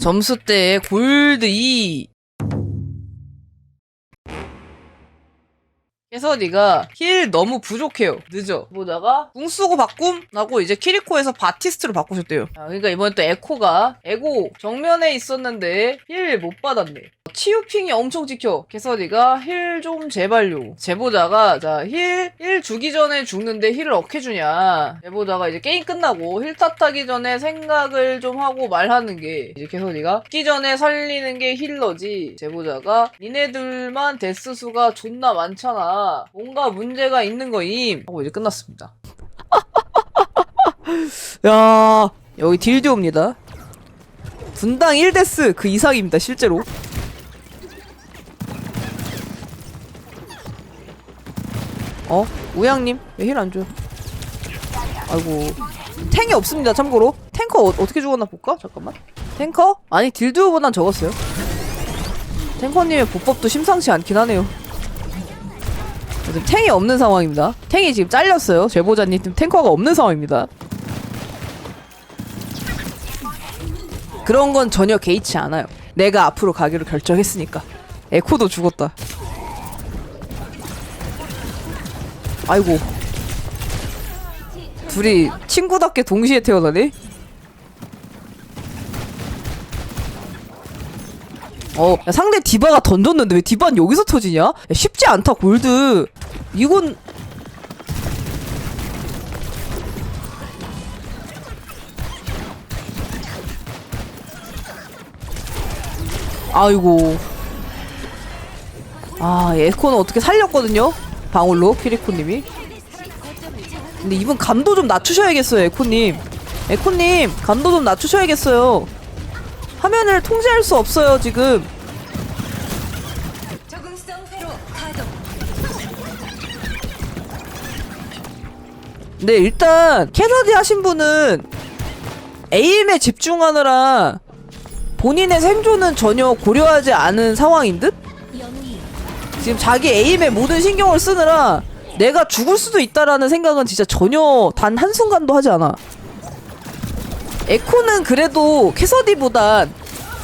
점수 때 골드 2 네가 힐 너무 부족해요. 늦어. 보다가 궁 쓰고 바꿈? 하고 이제 키리코에서 바티스트로 바꾸셨대요. 아, 그러니까 이번에 또 에코가 에고 정면에 있었는데 힐 못 받았네. 치유핑이 엄청. 그래서 네가 힐 좀 제발요. 제보자가 자 힐 힐 주기 전에 죽는데 힐을 어떻게 주냐. 제보자가 이제 게임 끝나고 힐 탓하기 전에 생각을 좀 하고 말하는 게 이제 네가 죽기 전에 살리는 게 힐러지. 제보자가 니네들만 데스 수가 존나 많잖아. 뭔가 문제가 있는 거임. 하고 이제 끝났습니다. 야 여기 딜듀옵니다. 분당 1데스 그 이상입니다 실제로. 어? 우양님 왜 힐 안 줘요? 아이고 탱이 없습니다 참고로 탱커 어, 떻게 죽었나 볼까? 잠깐만 탱커? 아니 딜듀오보단 적었어요 탱커님의 보법도 심상치 않긴 하네요 지금 탱이 없는 상황입니다. 탱이 지금 잘렸어요. 제보자님 탱커가 없는 상황입니다. 그런 건 전혀 개의치 않아요. 내가 앞으로 가기로 결정했으니까. 에코도 죽었다. 아이고. 둘이 친구답게 동시에 태어나네 어 야, 상대 디바가 던졌는데 왜 디바는 여기서 터지냐? 야, 쉽지 않다 골드. 이건 아이고. 아 에코는 어떻게 살렸거든요? 방울로 키리코님이. 근데 이분 감도 좀 낮추셔야겠어요 에코님. 에코님 감도 좀 낮추셔야겠어요. 화면을 통제할 수 없어요 지금 근데 일단 캐서디 하신 분은 에임에 집중하느라 본인의 생존은 전혀 고려하지 않은 상황인 듯? 지금 자기 에임에 모든 신경을 쓰느라 내가 죽을 수도 있다라는 생각은 진짜 전혀 단 한순간도 하지 않아. 에코는 그래도 캐서디보단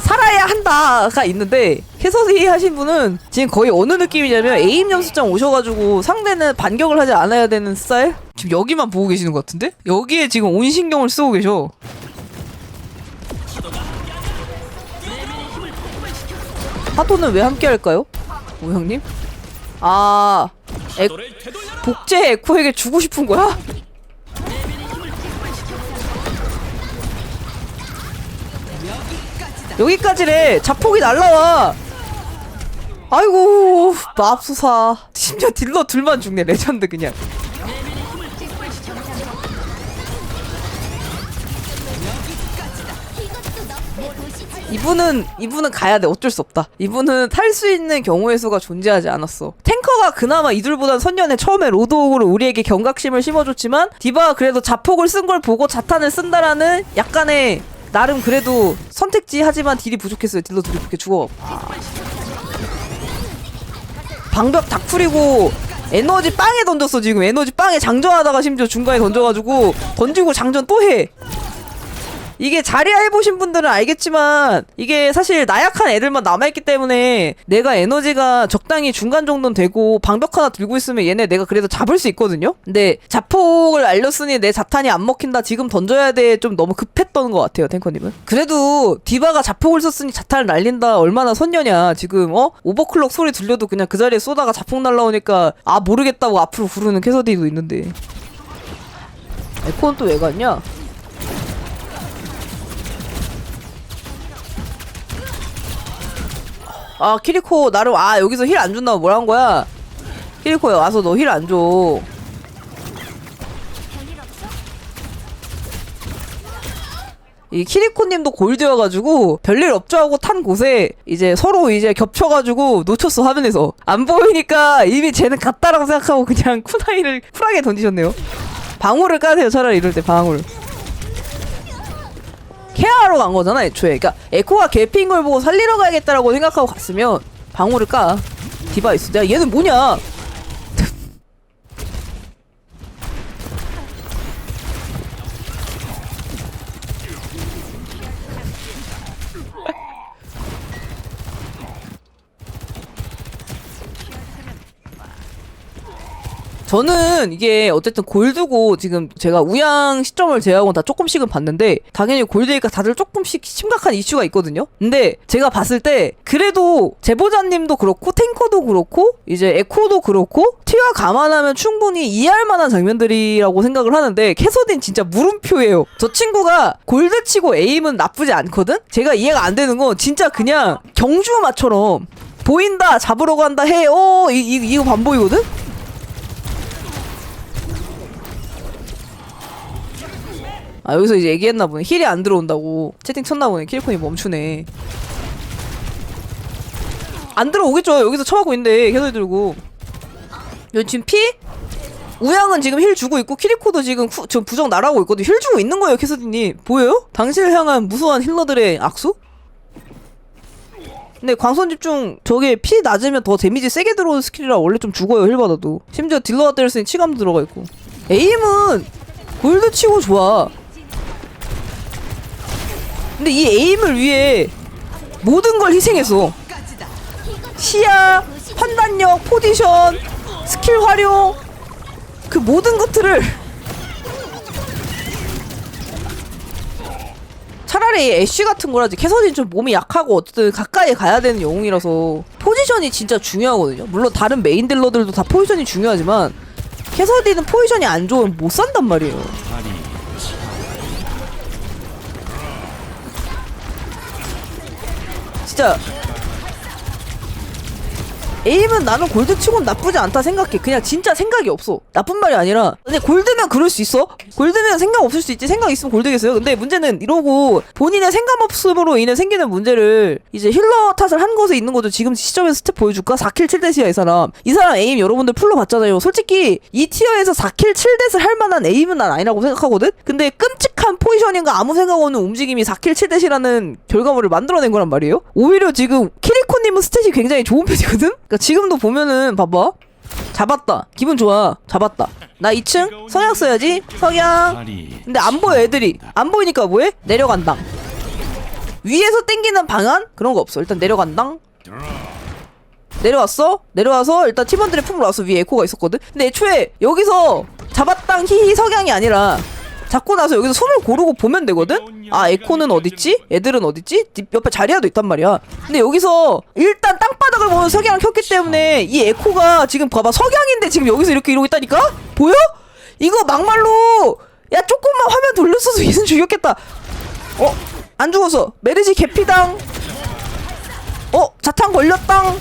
살아야 한다가 있는데 캐서디 하신 분은 지금 거의 어느 느낌이냐면 에임 연습장 오셔가지고 상대는 반격을 하지 않아야 되는 스타일? 지금 여기만 보고 계시는 것 같은데? 여기에 지금 온 신경을 쓰고 계셔. 하도는 왜 함께 할까요? 오 형님? 아, 에, 복제 에코에게 주고 싶은 거야? 여기까지래. 자폭이 날라와. 아이고, 맙소사. 심지어 딜러 둘만 죽네. 레전드 그냥. 이분은 이분은 가야 돼 어쩔 수 없다. 이분은 탈 수 있는 경우의 수가 존재하지 않았어. 탱커가 그나마 이들보단 선년에 처음에 로드오그로 우리에게 경각심을 심어줬지만 디바가 그래도 자폭을 쓴 걸 보고 자탄을 쓴다라는 약간의 나름 그래도 선택지 하지만 딜이 부족했어요. 딜러 둘이 그렇게 죽어. 방벽 다 풀이고 에너지 빵에 던졌어 지금 에너지 빵에 장전하다가 심지어 중간에 던져가지고 던지고 장전 또 해. 이게 자리야 해보신 분들은 알겠지만 이게 사실 나약한 애들만 남아있기 때문에 내가 에너지가 적당히 중간 정도는 되고 방벽 하나 들고 있으면 얘네 내가 그래도 잡을 수 있거든요? 근데 자폭을 알렸으니 내 자탄이 안 먹힌다 지금 던져야 돼 좀 너무 급했던 것 같아요 탱커님은 그래도 디바가 자폭을 썼으니 자탄을 날린다 얼마나 선녀냐 지금 어? 오버클럭 소리 들려도 그냥 그 자리에 쏘다가 자폭 날라오니까 아 모르겠다고 앞으로 구르는 캐서디도 있는데 에코는 또 왜 갔냐? 아 키리코 나름 아 여기서 힐 안 준다고 뭐란 거야 키리코야 와서 너 힐 안 줘. 이 키리코님도 골드여가지고 별일 없죠 하고 탄 곳에 이제 서로 이제 겹쳐가지고 놓쳤어 화면에서 안 보이니까 이미 쟤는 갔다라고 생각하고 그냥 쿠나이를 쿨하게 던지셨네요. 방울을 까세요 차라리 이럴 때 방울. 케어하러 간 거잖아 애초에. 그러니까 에코가 개피인 걸 보고 살리러 가야겠다라고 생각하고 갔으면 방울을 까? 디바이스 내가 얘는 뭐냐 저는 이게 어쨌든 골드고 지금 제가 우양 시점을 제외하고 다 조금씩은 봤는데 당연히 골드니까 다들 조금씩 심각한 이슈가 있거든요. 근데 제가 봤을 때 그래도 제보자님도 그렇고 탱커도 그렇고 이제 에코도 그렇고 티와 감안하면 충분히 이해할 만한 장면들이라고 생각을 하는데 캐서딘 진짜 물음표예요. 저 친구가 골드 치고 에임은 나쁘지 않거든. 제가 이해가 안 되는 건 진짜 그냥 경주마처럼 보인다 잡으러 간다 해 어 이, 이, 이거 반보이거든. 아 여기서 이제 얘기했나 보네. 힐이 안 들어온다고. 채팅 쳤나 보네. 킬콘이 멈추네. 안 들어오겠죠? 여기서 쳐하고 있는데 계속 들고. 여기 지금 피? 우양은 지금 힐 주고 있고 키리코도 지금 후, 지금 부정 날아오고 있거든. 힐 주고 있는 거예요 캐서디님. 보여요? 당신을 향한 무수한 힐러들의 악수? 근데 광선 집중 저게 피 낮으면 더 데미지 세게 들어오는 스킬이라 원래 좀 죽어요 힐 받아도. 심지어 딜러가 때렸으니 치감도 들어가 있고. 에임은 골드 치고 좋아 근데 이 에임을 위해 모든 걸 희생했어. 시야, 판단력, 포지션, 스킬 활용 그 모든 것들을 차라리 애쉬 같은 거라지 캐서딘 좀 몸이 약하고 어쨌든 가까이 가야 되는 영웅이라서 포지션이 진짜 중요하거든요. 물론 다른 메인 딜러들도 다 포지션이 중요하지만 캐서딘은 포지션이 안 좋으면 못 산단 말이에요. 진짜 에임은 나는 골드 치곤 나쁘지 않다 생각해. 그냥 진짜 생각이 없어. 나쁜 말이 아니라. 근데 골드면 그럴 수 있어? 골드면 생각 없을 수 있지. 생각 있으면 골드겠어요. 근데 문제는 이러고 본인의 생각 없음으로 인해 생기는 문제를 이제 힐러 탓을 한 것에 있는 거죠. 지금 시점에서 스텝 보여줄까? 4킬 7대시야 이 사람. 이 사람 에임 여러분들 풀로 봤잖아요. 솔직히 이 티어에서 4킬 7대를 할 만한 에임은 난 아니라고 생각하거든? 근데 끔찍한 포지셔닝과 아무 생각 없는 움직임이 4킬 7대시라는 결과물을 만들어낸 거란 말이에요. 오히려 지금 키리코님은 스탯이 굉장히 좋은 편이거든? 그러니까 지금도 보면은 봐봐. 잡았다. 기분 좋아. 잡았다. 나 2층? 성향 써야지. 성향. 근데 안 보여 애들이. 안 보이니까 뭐해? 내려간당. 위에서 땡기는 방안? 그런 거 없어. 일단 내려간당. 내려왔어? 내려와서 일단 팀원들의 품으로 와서 위에 에코가 있었거든? 근데 애초에 여기서 잡았당 히히 석양이 아니라 잡고 나서 여기서 손을 고르고 보면 되거든? 아 에코는 어딨지? 애들은 어딨지? 뒷- 옆에 자리아도 있단 말이야 근데 여기서 일단 땅바닥을 보면 석양을 켰기 때문에 이 에코가 지금 봐봐 석양인데 지금 여기서 이렇게 이러고 있다니까? 보여? 이거 막말로 야 조금만 화면 돌렸어도 이승 죽였겠다 어? 안 죽었어 메르시 개피당 어? 자탄 걸렸당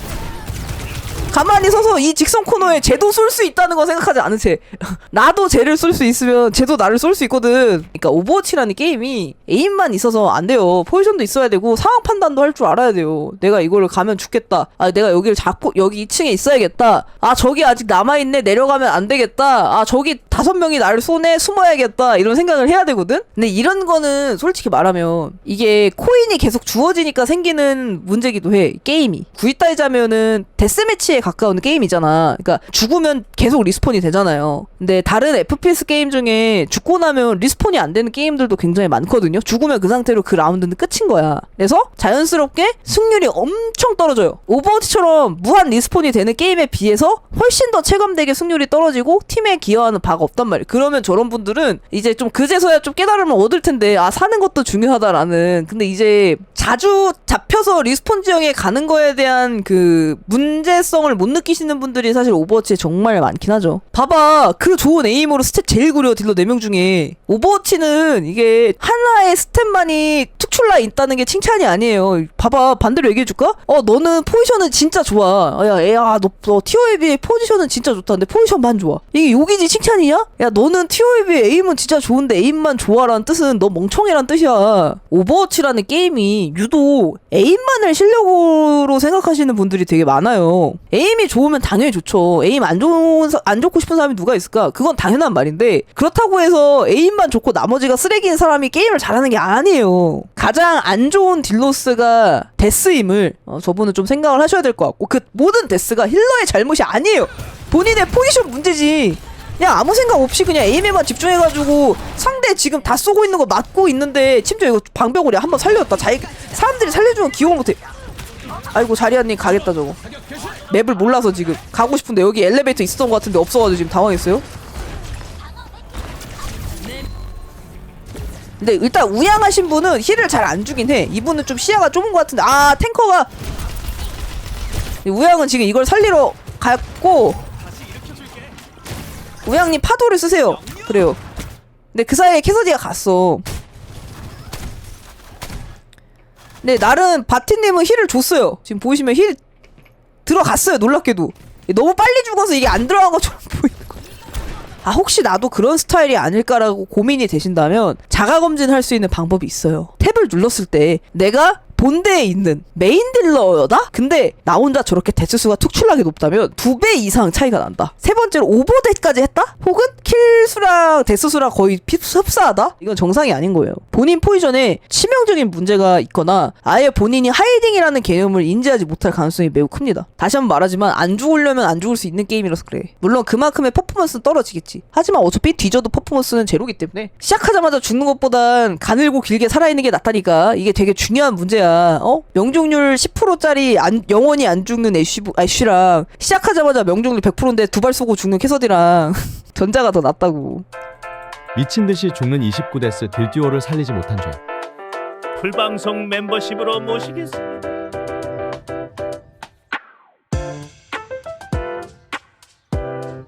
가만히 서서 이 직선 코너에 쟤도 쏠 수 있다는 거 생각하지 않은 채 나도 쟤를 쏠 수 있으면 쟤도 나를 쏠 수 있거든. 그러니까 오버워치라는 게임이 에임만 있어서 안 돼요. 포지션도 있어야 되고 상황 판단도 할 줄 알아야 돼요. 내가 이거를 가면 죽겠다. 아 내가 여기를 잡고 여기 2층에 있어야겠다. 아 저기 아직 남아있네. 내려가면 안 되겠다. 아 저기 다섯 명이 나를 쏘네 숨어야겠다 이런 생각을 해야 되거든? 근데 이런 거는 솔직히 말하면 이게 코인이 계속 주어지니까 생기는 문제기도 해 게임이. 구이 따지자면은 데스매치에 가까운 게임이잖아. 그러니까 죽으면 계속 리스폰이 되잖아요. 근데 다른 FPS 게임 중에 죽고 나면 리스폰이 안 되는 게임들도 굉장히 많거든요. 죽으면 그 상태로 그 라운드는 끝인 거야. 그래서 자연스럽게 승률이 엄청 떨어져요. 오버워치처럼 무한 리스폰이 되는 게임에 비해서 훨씬 더 체감되게 승률이 떨어지고 팀에 기여하는 바가 없단 말이에요. 그러면 저런 분들은 이제 좀 그제서야 좀 깨달음을 얻을 텐데 아 사는 것도 중요하다라는. 근데 이제 자주 잡혀서 리스폰 지역에 가는 거에 대한 그 문제성을 못 느끼시는 분들이 사실 오버워치에 정말 많긴 하죠. 봐봐. 그 좋은 에임으로 스탯 제일 구려 딜러 4명 중에. 오버워치는 이게 하나의 스탯만이 특출나 있다는 게 칭찬이 아니에요. 봐봐. 반대로 얘기해줄까? 어 너는 포지션은 진짜 좋아. 야 애야 너, 너 티어에 비해 포지션은 진짜 좋다. 근데 포지션만 좋아. 이게 욕이지 칭찬이야? 야 너는 티어에 비해 에임은 진짜 좋은데 에임만 좋아라는 뜻은 너 멍청이란 뜻이야. 오버워치라는 게임이 유독 에임만을 실력으로 생각하시는 분들이 되게 많아요. 에임이 좋으면 당연히 좋죠. 에임 안 좋은 사- 안 좋고 싶은 사람이 누가 있을까? 그건 당연한 말인데 그렇다고 해서 에임만 좋고 나머지가 쓰레기인 사람이 게임을 잘하는 게 아니에요. 가장 안 좋은 딜로스가 데스임을 어, 저분은 좀 생각을 하셔야 될 것 같고 그 모든 데스가 힐러의 잘못이 아니에요. 본인의 포지션 문제지 그냥 아무 생각 없이 그냥 에임에만 집중해가지고 상대 지금 다 쏘고 있는 거 맞고 있는데 심지어 이거 방벽으로 한번 살렸다. 자기 사람들이 살려주면 기억 못해 아이고 자리아님 가겠다 저거. 맵을 몰라서 지금. 가고 싶은데 여기 엘리베이터 있었던 것 같은데 없어가지고 지금 당황했어요. 근데 일단 우양하신 분은 힐을 잘 안 주긴 해. 이분은 좀 시야가 좁은 것 같은데. 아 탱커가! 우양은 지금 이걸 살리러 갔고 우양님 파도를 쓰세요. 그래요. 근데 그 사이에 캐서디가 갔어. 근데 나름 바티님은 힐을 줬어요. 지금 보이시면 힐 들어갔어요. 놀랍게도 너무 빨리 죽어서 이게 안 들어간 것처럼 보이는 거. 아 혹시 나도 그런 스타일이 아닐까라고 고민이 되신다면 자가 검진할 수 있는 방법이 있어요. 탭을 눌렀을 때 내가 본대에 있는 메인 딜러다? 근데 나 혼자 저렇게 대수수가 특출나게 높다면 두 배 이상 차이가 난다. 세 번째로 오버데까지 했다? 혹은 킬수랑 대수수랑 거의 피- 흡사하다? 이건 정상이 아닌 거예요. 본인 포지션에 치명적인 문제가 있거나 아예 본인이 하이딩이라는 개념을 인지하지 못할 가능성이 매우 큽니다. 다시 한번 말하지만 안 죽으려면 안 죽을 수 있는 게임이라서 그래. 물론 그만큼의 퍼포먼스는 떨어지겠지. 하지만 어차피 뒤져도 퍼포먼스는 제로기 때문에 시작하자마자 죽는 것보단 가늘고 길게 살아있는 게 낫다니까. 이게 되게 중요한 문제야. 어? 명중률 10%짜리 안, 영원히 안 죽는 애쉬, 애쉬랑 시작하자마자 명중률 100%인데 두 발 쏘고 죽는 캐서디랑 전자가 더 낫다고. 미친 듯이 죽는 29데스 딜듀오를 살리지 못한 죄. 풀방송 멤버십으로 모시겠습니다.